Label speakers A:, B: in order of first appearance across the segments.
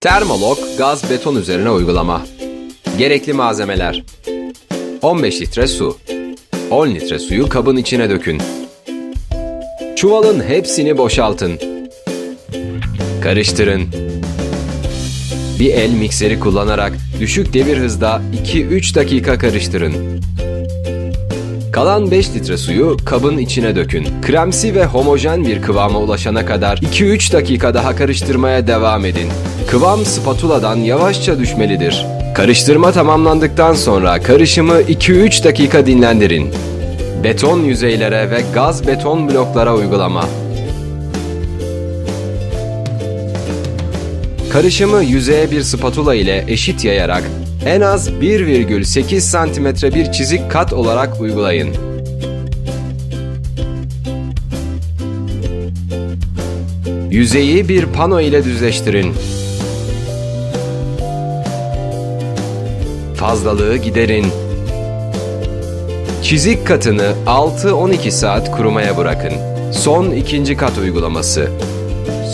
A: Termolog gaz beton üzerine uygulama. Gerekli malzemeler. 15 litre su. 10 litre suyu kabın içine dökün. Çuvalın hepsini boşaltın. Karıştırın. Bir el mikseri kullanarak düşük devir hızda 2-3 dakika karıştırın. Kalan 5 litre suyu kabın içine dökün. Kremsi ve homojen bir kıvama ulaşana kadar 2-3 dakika daha karıştırmaya devam edin. Kıvam spatuladan yavaşça düşmelidir. Karıştırma tamamlandıktan sonra karışımı 2-3 dakika dinlendirin. Beton yüzeylere ve gaz beton bloklara uygulama. Karışımı yüzeye bir spatula ile eşit yayarak en az 1,8 cm bir çizik kat olarak uygulayın. Yüzeyi bir pano ile düzleştirin. Fazlalığı giderin. Çizik katını 6-12 saat kurumaya bırakın. Son ikinci kat uygulaması.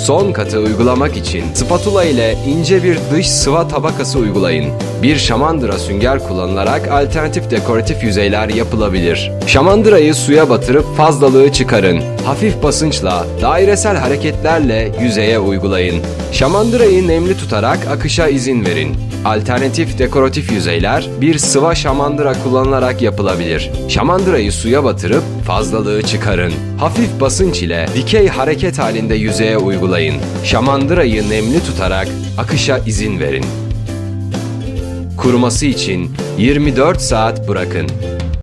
A: Son katı uygulamak için spatula ile ince bir dış sıva tabakası uygulayın. Bir şamandıra sünger kullanılarak alternatif dekoratif yüzeyler yapılabilir. Şamandırayı suya batırıp fazlalığı çıkarın. Hafif basınçla, dairesel hareketlerle yüzeye uygulayın. Şamandırayı nemli tutarak akışa izin verin. Alternatif dekoratif yüzeyler bir sıva şamandıra kullanılarak yapılabilir. Şamandırayı suya batırıp fazlalığı çıkarın. Hafif basınç ile dikey hareket halinde yüzeye uygulayın. Şamandırayı nemli tutarak akışa izin verin. Kuruması için 24 saat bırakın.